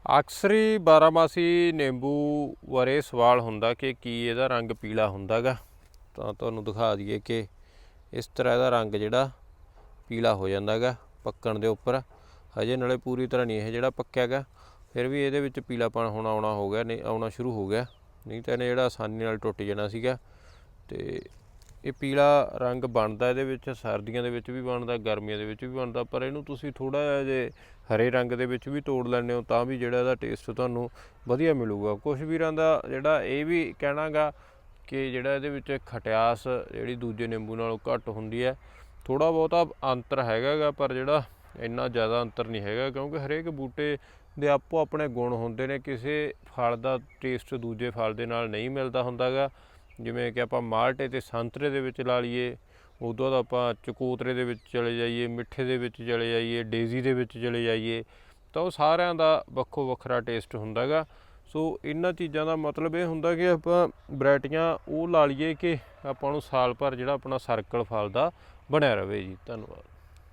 ਅਕਸਰ ਅਕਸਰੀ ਬਾਰਾਮਾਸੀ ਨਿੰਬੂ ਬਾਰੇ ਸਵਾਲ ਹੁੰਦਾ ਕਿ ਕੀ ਇਹਦਾ ਰੰਗ ਪੀਲਾ ਹੁੰਦਾਗਾ? ਤਾਂ ਤੁਹਾਨੂੰ ਦਿਖਾ ਦਈਏ ਕਿ ਇਸ ਤਰ੍ਹਾਂ ਇਹਦਾ ਰੰਗ ਜਿਹੜਾ ਪੀਲਾ ਹੋ ਜਾਂਦਾਗਾ ਪੱਕਣ ਦੇ ਉੱਪਰ। ਹਜੇ ਨਾਲੇ ਪੂਰੀ ਤਰ੍ਹਾਂ ਨਹੀਂ ਇਹ ਜਿਹੜਾ ਪੱਕਿਆਗਾ, ਫਿਰ ਵੀ ਇਹਦੇ ਵਿੱਚ ਪੀਲਾਪਣ ਹੁਣ ਆਉਣਾ ਹੋ ਗਿਆ, ਨਹੀਂ ਆਉਣਾ ਸ਼ੁਰੂ ਹੋ ਗਿਆ। ਨਹੀਂ ਤਾਂ ਇਹਨੇ ਜਿਹੜਾ ਆਸਾਨੀ ਨਾਲ ਟੁੱਟ ਜਾਣਾ ਸੀਗਾ ਤੇ ਇਹ ਪੀਲਾ ਰੰਗ ਬਣਦਾ ਇਹਦੇ ਵਿੱਚ, ਸਰਦੀਆਂ ਦੇ ਵਿੱਚ ਵੀ ਬਣਦਾ, ਗਰਮੀਆਂ ਦੇ ਵਿੱਚ ਵੀ ਬਣਦਾ, ਪਰ ਇਹਨੂੰ ਤੁਸੀਂ ਥੋੜਾ ਜਿਹਾ ਜੇ ਹਰੇ ਰੰਗ ਦੇ ਵਿੱਚ ਵੀ ਤੋੜ ਲੈਂਦੇ ਹੋ, ਤਾਂ ਵੀ ਜਿਹੜਾ ਇਹਦਾ ਟੇਸਟ ਤੁਹਾਨੂੰ ਵਧੀਆ ਮਿਲੂਗਾ। ਕੁਝ ਵੀਰਾਂ ਦਾ ਜਿਹੜਾ ਇਹ ਵੀ ਕਹਿਣਾਗਾ ਕਿ ਜਿਹੜਾ ਇਹਦੇ ਵਿੱਚ ਖਟਿਆਸ ਜਿਹੜੀ ਦੂਜੇ ਨਿੰਬੂ ਨਾਲੋਂ ਘੱਟ ਹੁੰਦੀ ਹੈ ਥੋੜਾ ਬਹੁਤਾ ਅੰਤਰ ਹੈਗਾਗਾ, ਪਰ ਜਿਹੜਾ ਇੰਨਾ ਜ਼ਿਆਦਾ ਅੰਤਰ ਨਹੀਂ ਹੈਗਾ, ਕਿਉਂਕਿ ਹਰੇਕ ਬੂਟੇ ਦੇ ਆਪੋ ਆਪਣੇ ਗੁਣ ਹੁੰਦੇ ਨੇ, ਕਿਸੇ ਫਲ ਦਾ ਟੇਸਟ ਦੂਜੇ ਫਲ ਦੇ ਨਾਲ ਨਹੀਂ ਮਿਲਦਾ ਹੁੰਦਾਗਾ। ਜਿਵੇਂ ਕਿ ਆਪਾਂ ਮਾਲਟੇ ਤੇ ਸੰਤਰੇ ਦੇ ਵਿੱਚ ਲਾ ਲਈਏ, ਉਦੋਂ ਦਾ ਆਪਾਂ ਚਕੋਤਰੇ ਦੇ ਵਿੱਚ ਚਲੇ ਜਾਈਏ, ਮਿੱਠੇ ਦੇ ਵਿੱਚ ਚਲੇ ਜਾਈਏ, ਡੇਜ਼ੀ ਦੇ ਵਿੱਚ ਚਲੇ ਜਾਈਏ, ਤਾਂ ਉਹ ਸਾਰਿਆਂ ਦਾ ਵੱਖੋ ਵੱਖਰਾ ਟੇਸਟ ਹੁੰਦਾਗਾ ਸੋ ਇਹਨਾਂ ਚੀਜ਼ਾਂ ਦਾ ਮਤਲਬ ਇਹ ਹੁੰਦਾ ਕਿ ਆਪਾਂ ਵੈਰਾਈਟੀਆਂ ਉਹ ਲਾ ਲਈਏ ਕਿ ਆਪਾਂ ਨੂੰ ਸਾਲ ਭਰ ਜਿਹੜਾ ਆਪਣਾ ਸਰਕਲ ਫਲ ਦਾ ਬਣਿਆ ਰਵੇ ਜੀ। ਧੰਨਵਾਦ।